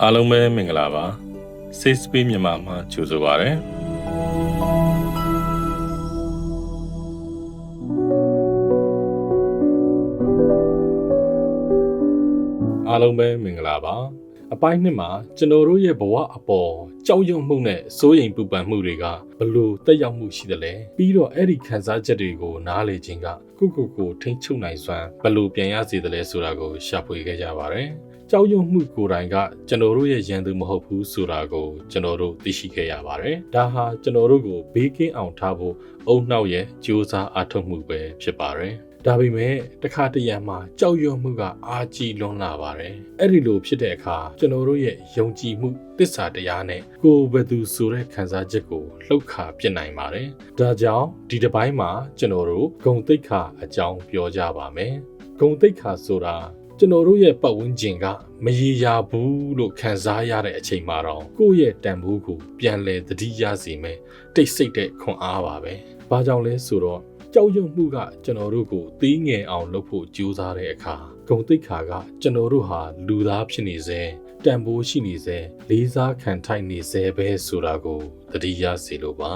အားလုံးပဲမင်္ဂလာပါ Safe Space မြန်မာမှာကြိုဆိုပါရစေအားလုံးပဲမင်္ဂလာပါအပိုင်းနှစ်မှာကျွန်တော်တို့ရဲ့ဘဝအပေါ်ကြောက်ရွံ့မှုနဲ့စိုးရိမ်ပူပန်မှုတွေကဘလို့တက်ရောက်မှုရှိတယ်လဲပြီးတော့အဲ့ဒီခံစားချက်တွေကိုနားလေခြင်းကကိုကိုကိုထိမ့်ချုပ်နိုင်စွမ်းဘလို့ပြန်ရစေတယ်လဲဆိုတာကိုရှာဖွေခဲ့ကြပါတယ် ကြောက်ရွံ့မှုကိုယ်တိုင်ကကျွန်တော်တို့ရဲ့ရန်သူမဟုတ်ဘူးဆိုတာကိုကျွန်တော်တို့သိရှိခဲ့ရပါတယ်ဒါဟာကျွန်တော်တို့ကိုဘေးကင်းအောင်ထားဖို့အုံနှောက်ရဲ့ကြိုးစားအားထုတ်မှုပဲဖြစ်ပါတယ်ဒါပေမဲ့တခါတရံမှာကြောက်ရွံ့မှုကအာကြီးလွန်လာပါတယ်။အဲ့ဒီလိုဖြစ်တဲ့အခါကျွန်တော်တို့ရဲ့ယုံကြည်မှုတစ္ဆာတရားနဲ့ကိုယ်ဘယ်သူဆိုတဲ့ခံစားချက်ကိုလှုပ်ခါပြစ်နိုင်ပါတယ်။ဒါကြောင့်ဒီတစ်ပိုင်းမှာကျွန်တော်တို့ဂုံတိတ်ခါအကြောင်းပြောကြပါမယ်။ဂုံတိတ်ခါဆိုတာ ကျွန်တော်တို့ရဲ့ပတ်ဝန်းကျင်ကမရေရာဘူးလို့ခံစားရတဲ့အချိန်မှာတော့ကိုယ့်ရဲ့တန်ဖိုးကိုပြန်လဲသတိရစေမယ်တိတ်ဆိတ်တဲ့ခွန်အားပါပဲ။ဘာကြောင့်လဲဆိုတော့ကြောက်ရွံ့မှုကကျွန်တော်တို့ကိုသီးငယ်အောင်လုပ်ဖို့ကြိုးစားတဲ့အခါဂုံတိတ်ခါကကျွန်တော်တို့ဟာလူသားဖြစ်နေစေတန်ဖိုးရှိနေစေလေးစားခံထိုက်နေစေပဲဆိုတာကိုသတိရစေလိုပါ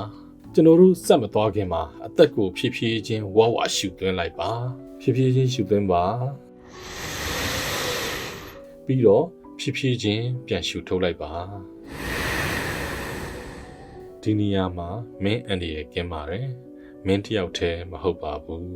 ကျွန်တော်တို့စက်မသွားခင်မှာအသက်ကိုဖြည်းဖြည်းချင်းဝါဝါရှူသွင်းလိုက်ပါဖြည်းဖြည်းချင်းရှူသွင်းပါ ပြီးတော့ဖြည်းဖြည်းချင်းပြန်ရှူထုတ်လိုက်ပါဒီနေရာမှာမင်းအန်ဒီရဲ့ကင်းပါတယ်မင်းတယောက်တည်းမဟုတ်ပါဘူး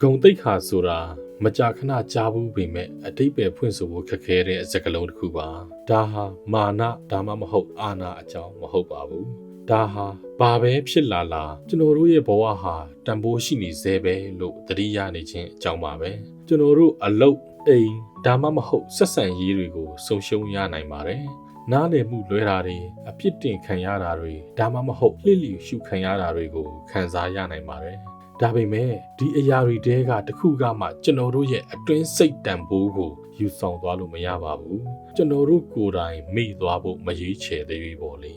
ဂုံတိတ်ခါဆိုတာမကြာခဏကြားဘူးပေမဲ့အတိတ်ပဲဖွင့်ဆိုဖို့ခက်ခဲတဲ့စကားလုံးတစ်ခုပါဒါဟာမာနဒါမှမဟုတ်အာနာအကြောင်းမဟုတ်ပါဘူး ဒါဟာဘာပဲဖြစ်လာလာကျွန်တော်တို့ရဲ့ဘဝဟာတန်ဖိုးရှိနေသေးပဲလို့သတိရနေခြင်းအကြောင်းပါပဲကျွန်တော်တို့အလုတ်အိမ်ဒါမှမဟုတ်ဆက်ဆံရေးတွေကိုဆုံးရှုံးရနိုင်ပါတယ်နားလည်မှုလွဲတာတွေအပြစ်တင်ခံရတာတွေဒါမှမဟုတ်လှိလျူရှုခံရတာတွေကိုခံစားရနိုင်ပါတယ်ဒါပေမဲ့ဒီအရာတွေတဲကတစ်ခုကမှကျွန်တော်တို့ရဲ့အတွင်းစိတ်တန်ဖိုးကိုယူဆောင်သွားလို့မရပါဘူးကျွန်တော်တို့ကိုယ်တိုင်မိသွားဖို့မရေးချယ်သေးဘူးပေါ့လေ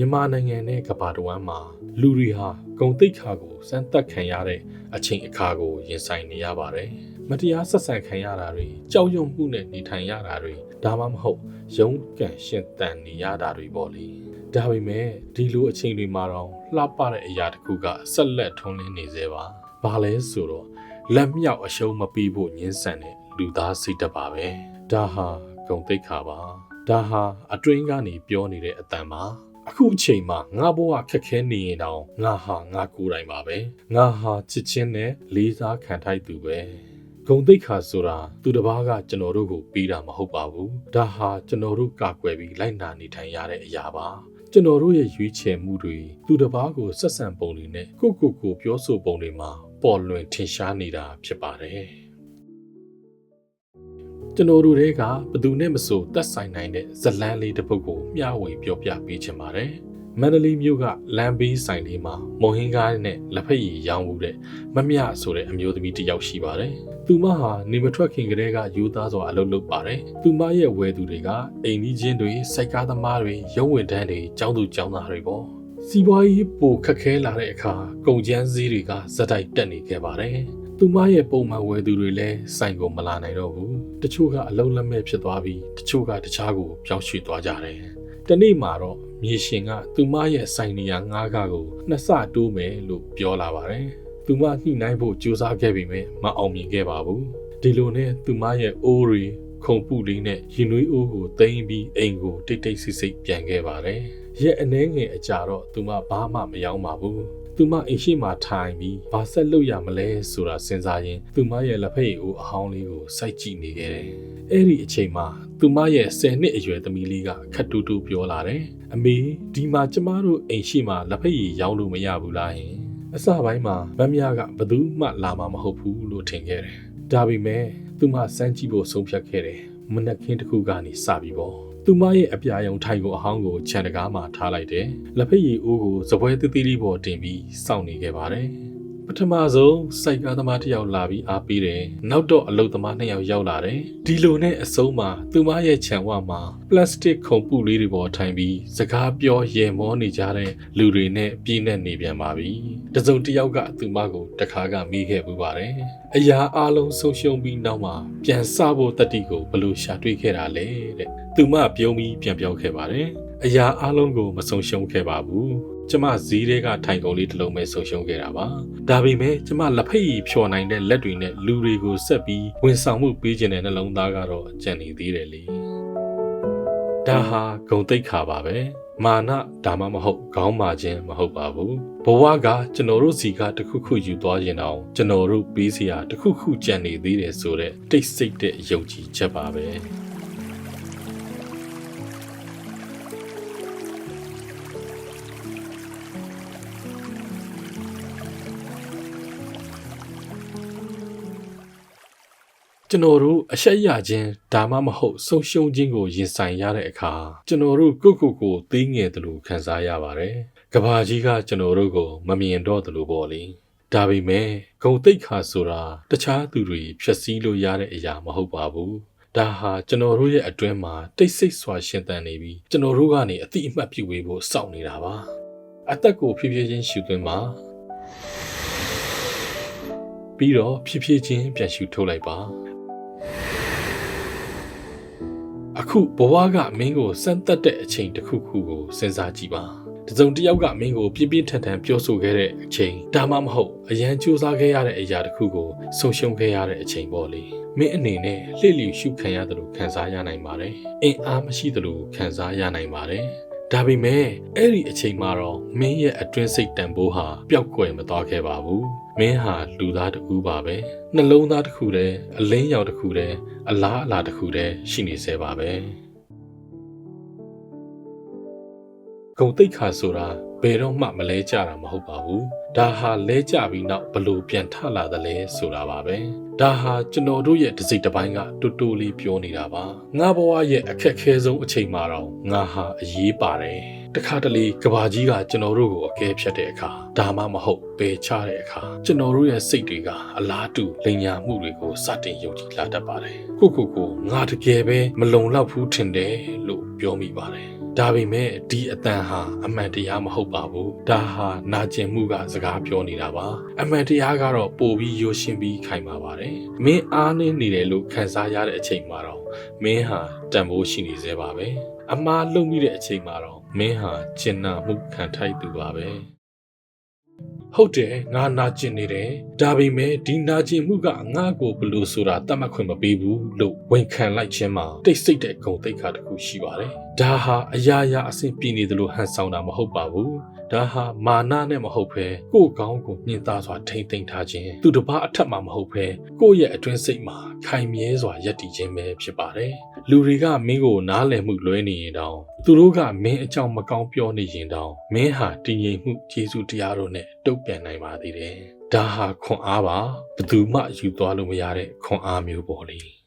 မြန်မာနိုင်ငံနဲ့ကမ္ဘာတစ်ဝန်းမှာလူတွေဟာဂုံတိတ်ခါကိုစမ်းသပ်ခံရတဲ့အချိန်အခါကိုရင်ဆိုင်နေရပါတယ်မတရားဆက်ဆံခံရတာတွေကြောက်ရွံ့မှုနဲ့နေထိုင်ရတာတွေဒါမှမဟုတ်ရုန်းကန်ရှင်တန်နေရတာတွေပေါ့လေဒါပေမဲ့ဒီလိုအချိန်တွေမှာတော့လှပတဲ့အရာတစ်ခုကဆက်လက်ထုံးလင်းနေသေးပါဘာလဲဆိုတော့လက်မြောက်အရှုံးမပြီးဖို့ညှင်းဆန်တဲ့လူသားစိတ်တပါပဲဒါဟာဂုံတိတ်ခါပါဒါဟာအတွင်းကနေပြောနေတဲ့အတန်ပါ အခုအချိန်မှာငါဘဝခက်ခဲနေရင်တောင်ငါဟာငါကိုယ်တိုင်ပါပဲငါဟာချစ်ချင်းနဲ့လေးစားခံထိုက်သူပဲဂုံတိတ်ခါဆိုတာသူတစ်ပါးကကျွန်တော်တို့ကိုပေးတာမဟုတ်ပါဘူးဒါဟာကျွန်တော်တို့ကာကွယ်ပြီးလိုက်နာနေထိုင်ရတဲ့အရာပါကျွန်တော်တို့ရဲ့ရွေးချယ်မှုတွေသူတစ်ပါးကိုဆက်ဆံပုံတွေနဲ့ကိုကိုကိုပြောဆိုပုံတွေမှာပေါ်လွင်ထင်ရှားနေတာဖြစ်ပါတယ် ကျွန်တော်တို့တွေကဘယ်သူနဲ့မဆိုတက်ဆိုင်နိုင်တဲ့ဇလန်းလေးတစ်ပုဒ်ကိုမျှဝေပြောပြပေးချင်ပါတယ်မန္တလေးမြို့ကလမ်းဘေးဆိုင်လေးမှာမုံဟင်းကားနဲ့လက်ဖက်ရည်ရောင်းမှုတဲ့မမြဆိုတဲ့အမျိုးသမီးတစ်ယောက်ရှိပါတယ်။သူမဟာနေမထွက်ခင်ကတည်းကယူသားစွာအလုပ်လုပ်ပါတယ်။သူမရဲ့ဝယ်သူတွေကအိမ်ကြီးချင်းတွေစိုက်ကားသမားတွေရုံးဝင်တန်းတွေကျောင်းသူကျောင်းသားတွေပေါ့။စီးပွားရေးပိုခက်ခဲလာတဲ့အခါကုန်ကျန်းစည်းတွေကဇက်တိုက်တက်နေခဲ့ပါတယ်။ သူမရဲ့ပုံမှန်ဝယ်သူတွေလည်းစိုင်ကိုမလာနိုင်တော့ဘူး။တချို့ကအလုံးလက်မဲ့ဖြစ်သွားပြီးတချို့ကတခြားကိုပြောင်းရွှေ့သွားကြတယ်။တနေ့မှာတော့မြေရှင်ကသူမရဲ့ဆိုင်နေရငားကားကိုနှစ်ဆတိုးမယ်လို့ပြောလာပါတယ်။သူမညှိနှိုင်းဖို့ကြိုးစားခဲ့ပေမဲ့မအောင်မြင်ခဲ့ပါဘူး။ဒီလိုနဲ့သူမရဲ့အိုးတွေခုံပုလေးနဲ့ရင်နွေးအိုးကိုတိမ့်ပြီးအိမ်ကိုတိတ်တိတ်ဆိတ်ဆိတ်ပြန်ခဲ့ပါတယ်။ရက်အနှဲငယ်အကြာတော့သူမဘာမှမရောက်ပါဘူး။ သူမအိမ်ရှိမှထိုင်ပြီးဘာဆက်လုပ်ရမလဲဆိုတာစဉ်းစားရင်းသူမရဲ့လက်ဖက်ရည်အိုးအဟောင်းလေးကိုစိုက်ကြည့်နေခဲ့တယ်။အဲ့ဒီအချိန်မှာသူမရဲ့10နှစ်အရွယ်သမီးလေးကခက်တူတူပြောလာတယ်။အမေဒီမှာကျမတို့အိမ်ရှိမှလက်ဖက်ရည်ရောင်းလို့မရဘူးလားဟင်။အစပိုင်းမှာမမကဘသူမှလာမှာမဟုတ်ဘူးလို့ထင်ခဲ့တယ်။ဒါပေမဲ့သူမစမ်းကြည့်ဖို့ဆုံးဖြတ်ခဲ့တယ်။မနက်ခင်းတစ်ခုကနေစပြီးပေါ့။ သူမရဲ့အပြာရောင်ထိုင်ကိုအဟောင်းကိုခြံတကားမှာထားလိုက်တယ်။လက်ဖက်ရည်အိုးကိုစပွဲသေးသေးလေးပေါ်တင်ပြီးစောင့်နေခဲ့ပါတယ်။ ပထမဆုံးစိုက်ကားသမားတစ်ယောက်လာပြီးအားပေးတယ်နောက်တော့အလုပ်သမားနှစ်ယောက်ရောက်လာတယ်ဒီလိုနဲ့အဆုံးမှာသူမရဲ့ခြံဝမှာပလတ်စတစ်ခုံပုလေးတွေပေါ်ထိုင်ပြီးစကားပြောရေမောနေကြတဲ့လူတွေနဲ့ပြည့်နဲ့နေပြန်ပါပြီတစုံတစ်ယောက်ကသူမကိုတခါကမိခဲ့ပူပါတယ်အရာအလုံးဆုံးရှုံးပြီးနောက်မှာပြန်စဖို့တတိကိုဘယ်လို့ရှာတွေ့ခဲ့တာလဲတဲ့သူမပြုံးပြီးပြန်ပြောခဲ့ပါတယ်အရာအလုံးကိုမဆုံးရှုံးခဲ့ပါဘူး ကျမဇီးတွေကထိုင်ကုန်လေးတစ်လုံးပဲဆုံးရှုံးခဲ့တာပါဒါပေမဲ့ကျမလက်ဖက်ရည်ဖြော်နိုင်တဲ့လက်တွေနဲ့လူတွေကိုဆက်ပြီးဝန်ဆောင်မှုပေးခြင်းတဲ့နှလုံးသားကတော့အကျန်နေသေးတယ်လေဒါဟာဂုံတိတ်ခါပါပဲမာနဒါမှမဟုတ်ခေါင်းမာခြင်းမဟုတ်ပါဘူးဘဝကကျွန်တော်တို့စီကတခုခုယူသွားရင်တောင်ကျွန်တော်တို့ပေးစရာတခုခုကြံနေသေးတယ်ဆိုတော့တိတ်ဆိတ်တဲ့ယုံကြည်ချက်ပါပဲ ကျွန်တော်တို့အရှက်ရခြင်းဒါမှမဟုတ်ဆုံးရှုံးခြင်းကိုရင်ဆိုင်ရတဲ့အခါကျွန်တော်တို့ကိုယ့်ကိုယ်ကိုသိငယ်တယ်လို့ခံစားရပါတယ်။ကဘာကြီးကကျွန်တော်တို့ကိုမမြင်တော့တယ်လို့ပေါ့လေ။ဒါပေမဲ့ဂုံတိတ်ခါဆိုတာတခြားသူတွေဖြည့်ဆည်းလို့ရတဲ့အရာမဟုတ်ပါဘူး။ဒါဟာကျွန်တော်တို့ရဲ့အတွင်းမှာတိတ်ဆိတ်စွာရှင်သန်နေပြီးကျွန်တော်တို့ကနေအတိအမှတ်ပြုဝေဖို့စောင့်နေတာပါ။အသက်ကိုဖြည်းဖြည်းချင်းရှူသွင်းပါပြီးတော့ဖြည်းဖြည်းချင်းပြန်ရှူထုတ်လိုက်ပါ အခုဘဝကမင်းကိုစမ်းသက်တဲ့အချိန်တစ်ခုခုကိုစဉ်းစားကြည့်ပါတစုံတစ်ယောက်ကမင်းကိုပြင်းပြင်းထန်ထန်ပြောဆိုခဲ့တဲ့အချိန်ဒါမှမဟုတ်အရန်ကြိုးစားခဲ့ရတဲ့အရာတစ်ခုကိုဆုံရှုံခဲ့ရတဲ့အချိန်ပေါ့လေမင်းအနေနဲ့လှည့်လည်ရှုခံရတယ်လို့ခံစားရနိုင်ပါတယ်အင်အားမရှိတယ်လို့ခံစားရနိုင်ပါတယ် ဒါပေမဲ့အဲ့ဒီအချိန်မှာတော့မင်းရဲ့အတွင်းစိတ်တန်ဖိုးဟာပျောက်ကွယ်မသွားခဲ့ပါဘူးမင်းဟာလူသားတစ်ဦးပါပဲနှလုံးသားတစ်ခုတည်းအလင်းရောင်တစ်ခုတည်းအလားအလာတစ်ခုတည်းရှိနေစေပါပဲဂုံတိတ်ခါဆိုတာဘယ်တော့မှမလဲကြတာမဟုတ်ပါဘူးဒါဟာလဲကြပြီးနောက်ဘလို့ပြန်ထလာတယ်လဲဆိုတာပါပဲ ဒါဟာကျွန်တော်တို့ရဲ့တစိတ်တစ်ပိုင်းကတူတူလေးပြောနေတာပါငါဘဝရဲ့အခက်ခဲဆုံးအချိန်မှာတော့ငါဟာအရေးပါတယ်တခါတလေကဘာကြီးကကျွန်တော်တို့ကိုအကဲဖြတ်တဲ့အခါဒါမှမဟုတ်ပယ်ချတဲ့အခါကျွန်တော်တို့ရဲ့စိတ်တွေကအလားတူလိန်ညာမှုတွေကိုစတင်ယုံကြည်လာတတ်ပါတယ်ကိုကိုကိုငါတကယ်ပဲမလုံလောက်ဘူးထင်တယ်လို့ပြောမိပါတယ် ဒါပေမဲ့ဒီအတန်ဟာအမှန်တရားမဟုတ်ပါဘူးဒါဟာနာကျင်မှုကစကားပြောနေတာပါအမှန်တရားကတော့ပိုပြီးရိုးရှင်းပြီးခိုင်ပါပါတယ်မင်းအားနည်းနေတယ်လို့ခံစားရတဲ့အချိန်မှာတော့မင်းဟာတန်ဖိုးရှိနေသေးပါပဲအမားလုံမိတဲ့အချိန်မှာတော့မင်းဟာကျင်နာမှုခံထိုက်သူပါပဲဟုတ်တယ်ငါနာကျင်နေတယ်ဒါပေမဲ့ဒီနာကျင်မှုကငါ့ကိုဘလို့ဆိုတာတတ်မှတ်ခွင့်မပေးဘူးလို့ဝန်ခံလိုက်ခြင်းမှာတိတ်ဆိတ်တဲ့ဂုဏ်သိက္ခာတစ်ခုရှိပါတယ် ဒါဟာအရာရာအဆင်ပြေနေသလိုဟန်ဆောင်တာမဟုတ်ပါဘူးဒါဟာမာနနဲ့မဟုတ်ဘဲကိုယ့်ကောင်းကိုညှင်းသားစွာထိမ့်သိမ့်ထားခြင်းသူတစ်ပါးအထက်မှာမဟုတ်ဘဲကိုယ့်ရဲ့အတွင်းစိတ်မှာခိုင်မြဲစွာယက်တည်ခြင်းပဲဖြစ်ပါတယ်လူတွေကမင်းကိုနားလည်မှုလွဲနေရင်တောင်သူတို့ကမင်းအကြောင်းမကောင်းပြောနေရင်တောင်မင်းဟာတည်ငြိမ်မှုကျေးဇူးတရားတို့နဲ့တုတ်ပြန်နိုင်ပါသေးတယ်ဒါဟာခွန်အားပါဘယ်သူမှယူသွားလို့မရတဲ့ခွန်အားမျိုးပေါ့လေ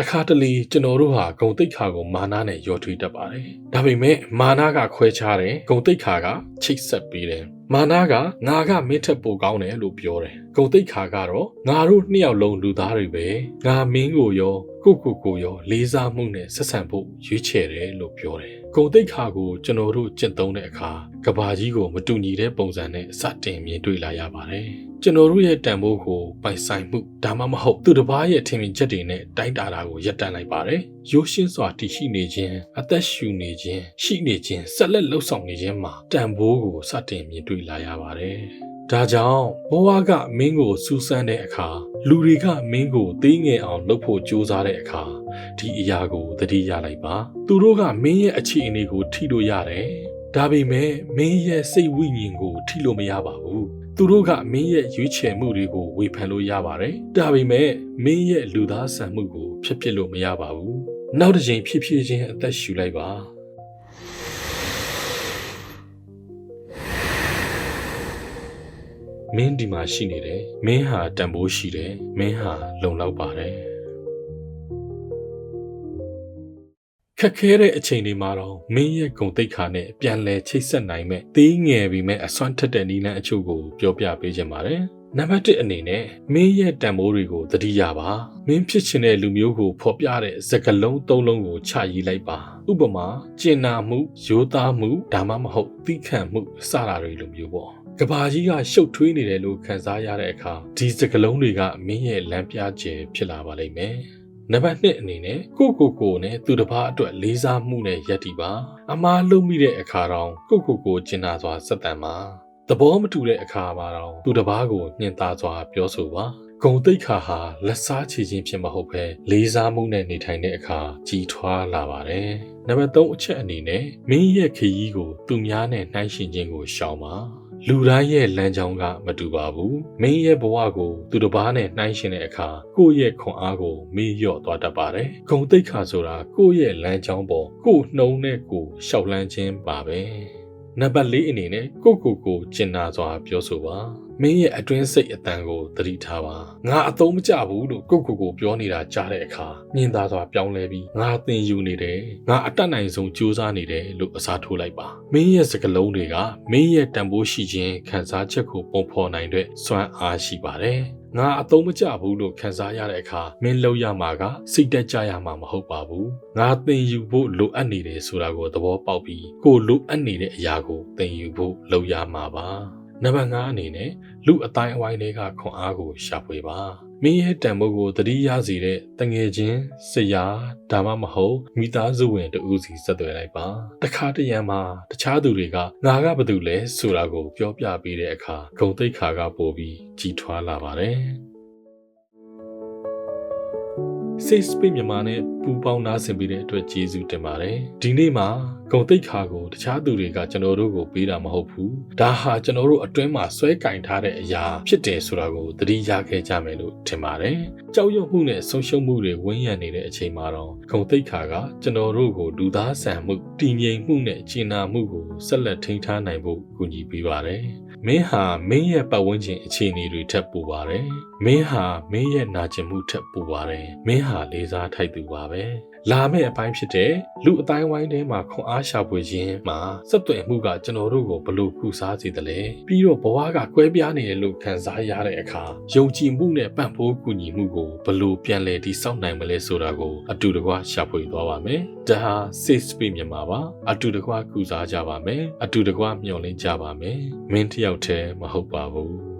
တခါတလေကျွန်တော်တို့ဟာဂုံတိတ်ခါကိုမာနနဲ့ရောထွေးတတ်ပါတယ်။ဒါပေမဲ့မာနကခွဲခြားတယ်ဂုံတိတ်ခါကချိတ်ဆက်ပေးတယ်။မာနကငါကမင်းထက်ပိုကောင်းတယ်လို့ပြောတယ်။ဂုံတိတ်ခါကတော့ငါတို့နှစ်ယောက်လုံးလူသားတွေပဲ။ငါမင်းကိုရောကိုကိုကိုရောလေးစားမှုနဲ့ဆက်ဆံဖို့ရွေးချယ်တယ်လို့ပြောတယ်။ ဂုံတိတ်ခါကိုကျွန်တော်တို့ကျင့်သုံးတဲ့အခါကဘာကြီးကိုမတူညီတဲ့ပုံစံနဲ့စတင်မြင်တွေ့လာရပါတယ်။ကျွန်တော်တို့ရဲ့တန်ဖိုးကိုပိုင်ဆိုင်မှုဒါမှမဟုတ်သူတစ်ပါးရဲ့ထင်မြင်ချက်တွေနဲ့တိုင်းတာတာကိုရပ်တန့်လိုက်ပါတယ်။ရိုးရှင်းစွာတည်ရှိနေခြင်းအသက်ရှူနေခြင်းရှိနေခြင်းဆက်လက်လှုပ်ဆောင်နေခြင်းမှာတန်ဖိုးကိုစတင်မြင်တွေ့လာရပါတယ်။ ဒါကြောင့်ဘဝကမင်းကိုစူးစမ်းတဲ့အခါလူတွေကမင်းကိုသိငယ်အောင်လုပ်ဖို့ကြိုးစားတဲ့အခါဒီအရာကိုသတိရလိုက်ပါ သူတို့ကမင်းရဲ့အခြေအနေကို ထိလို့ရတယ်ဒါပေမဲ့မင်းရဲ့စိတ်ဝိညာဉ်ကို ထိလို့မရပါဘူးသူတို့ကမင်းရဲ့ရွေးချယ်မှုတွေကိုဝေဖန်လို့ရပါတယ်ဒါပေမဲ့မင်းရဲ့လူသားဆန်မှုကိုဖျက်ပစ်လို့မရပါဘူးနောက်တစ်ချိန်ဖြစ်ဖြစ်ချင်းအသက်ရှူလိုက်ပါ မင်းဒီမှာရှိနေတယ်မင်းဟာတန်ဖိုးရှိတယ်မင်းဟာလုံလောက်ပါတယ်ခက်ခဲတဲ့အချိန်တွေမှာတော့မင်းရဲ့ဂုံတိတ်ခါနဲ့ပြန်လဲချိတ်ဆက်နိုင်မဲ့သေးငယ်ပြီးမဲ့အစွမ်းထက်တဲ့နီလန်းအချို့ကိုပြောပြပေးခြင်းပါတယ်နံပါတ်1အနေနဲ့မင်းရဲ့တန်ဖိုးတွေကိုသတိရပါမင်းဖြစ်ချင်တဲ့လူမျိုးကိုဖော်ပြတဲ့စကားလုံးသုံးလုံးကိုချရေးလိုက်ပါဥပမာကျင်နာမှုရိုးသားမှုဒါမှမဟုတ်သိခံမှုစတာတွေလိုမျိုးပေါ့ ကဘာကြီးကရှုပ်ထွေးနေတယ်လို့ခံစားရတဲ့အခါဒီစကလုံးတွေကမင်းရဲ့လမ်းပြခြင်းဖြစ်လာပါလိမ့်မယ်။နံပါတ်1အနေနဲ့ကိုကိုကိုနဲ့သူတစ်ပါးအတွက်လေးစားမှုနဲ့ယက်တီပါ။အမားလုံးမိတဲ့အခါတောင်ကိုကိုကိုကျင်နာစွာစက်တန်ပါ။သဘောမတူတဲ့အခါမှာတော့သူတစ်ပါးကိုညှင်သာစွာပြောဆိုပါ။ဂုံတိတ်ခါဟာလက်စားချေခြင်းဖြစ်မဟုတ်ပဲလေးစားမှုနဲ့နေထိုင်တဲ့အခါကြီးထွားလာပါတယ်။နံပါတ်3အချက်အနေနဲ့မင်းရဲ့ခရီးကိုသူများနဲ့နှိုင်းယှဉ်ခြင်းကိုရှောင်ပါ။ လူတိုင်းရဲ့လမ်းကြောင်းကမတူပါဘူး။မင်းရဲ့ဘဝကိုသူတစ်ပါးနဲ့နှိုင်းယှဉ်တဲ့အခါကိုယ့်ရဲ့ခွန်အားကိုမေ့လျော့သွားတတ်ပါတယ်။ဂုံတိတ်ခါဆိုတာကိုယ့်ရဲ့လမ်းကြောင်းပေါ်ကိုယ်နှုံနဲ့ကိုယ်ရှောက်လန်းခြင်းပါပဲ။နံပါတ်၄အနေနဲ့ကိုကိုကိုကျင်နာစွာပြောဆိုပါ မင်းရဲ့အတွင်းစိတ်အတန်ကိုသတိထားပါငါအသုံးမကျဘူးလို့ကိုကိုကိုပြောနေတာကြားတဲ့အခါမြင်သာစွာပြောင်းလဲပြီးငါသင်ယူနေတယ်ငါအတတ်နိုင်ဆုံးကြိုးစားနေတယ်လို့အစားထိုးလိုက်ပါမင်းရဲ့စကလုံးတွေကမင်းရဲ့တန်ဖိုးရှိခြင်းခံစားချက်ကိုပုံဖော်နိုင်တဲ့စွမ်းအားရှိပါတယ်ငါအသုံးမကျဘူးလို့ခံစားရတဲ့အခါမင်းလောက်ရမှာကစိတ်တက်ကြရမှာမဟုတ်ပါဘူးငါသင်ယူဖို့လိုအပ်နေတယ်ဆိုတာကိုသဘောပေါက်ပြီးကိုလိုအပ်နေတဲ့အရာကိုသင်ယူဖို့လုပ်ရမှာပါ နံပါတ်5အနေနဲ့လူအတိုင်းအဝိုင်းတွေကခွန်အားကိုရှာဖွေပါမင်းရဲ့တန်ဖိုးကိုသတိရစေတဲ့တငယ်ချင်းဆရာဒါမှမဟုတ်မိသားစုဝင်တူဦးစီဆက်သွယ်လိုက်ပါတခါတရံမှာတခြားသူတွေကငါကဘာတူလဲဆိုတာကိုပြောပြပေးတဲ့အခါဂုံတိတ်ခါကပို့ပြီးကြီးထွားလာပါတယ် စိတ်စပိမြန်မာနဲ့ပူပေါင်းနားဆင်ပေးတဲ့အတွက်ကျေးဇူးတင်ပါတယ်ဒီနေ့မှာဂုံတိတ်ခါကိုတခြားသူတွေကကျွန်တော်တို့ကိုပေးတာမဟုတ်ဘူးဒါဟာကျွန်တော်တို့အတွင်းမှာဆွဲကင်ထားတဲ့အရာဖြစ်တယ်ဆိုတာကိုသတိရခဲ့ကြမယ်လို့ထင်ပါတယ်ကြောက်ရွံ့မှုနဲ့ဆုံးရှုံးမှုတွေဝန်းရံနေတဲ့အချိန်မှာတော့ဂုံတိတ်ခါကကျွန်တော်တို့ကိုလူသားဆန်မှုတည်ငြိမ်မှုနဲ့ကျင်နာမှုကိုဆက်လက်ထိန်းထားနိုင်ဖို့ကူညီပေးပါတယ် မင်းဟာမင်းရဲ့ပတ်ဝန်းကျင်အခြေအနေတွေထက်ပိုပါတယ်။မင်းဟာမင်းရဲ့နာကျင်မှုထက်ပိုပါတယ်။မင်းဟာလေးစားထိုက်သူပါပဲ။ လာမယ့်အပိုင်းဖြစ်တဲ့လူအတိုင်းဝိုင်းထဲမှာခွန်အားရှာဖွေခြင်းမှာစက်သွယ်မှုကကျွန်တော်တို့ကိုဘလို့ကုစားစေတယ်လဲပြီးတော့ဘဝကကွဲပြားနေတယ်လို့ခံစားရတဲ့အခါယုံကြည်မှုနဲ့ပံ့ပိုးကူညီမှုကိုဘလို့ပြန်လည်တည်ဆောက်နိုင်မလဲဆိုတာကိုအတူတကွရှာဖွေသွားပါမယ်။ဒါဟာ safe space မြန်မာပါအတူတကွကုစားကြပါမယ်အတူတကွမျှော်လင့်ကြပါမယ်မင်းတယောက်တည်းမဟုတ်ပါဘူး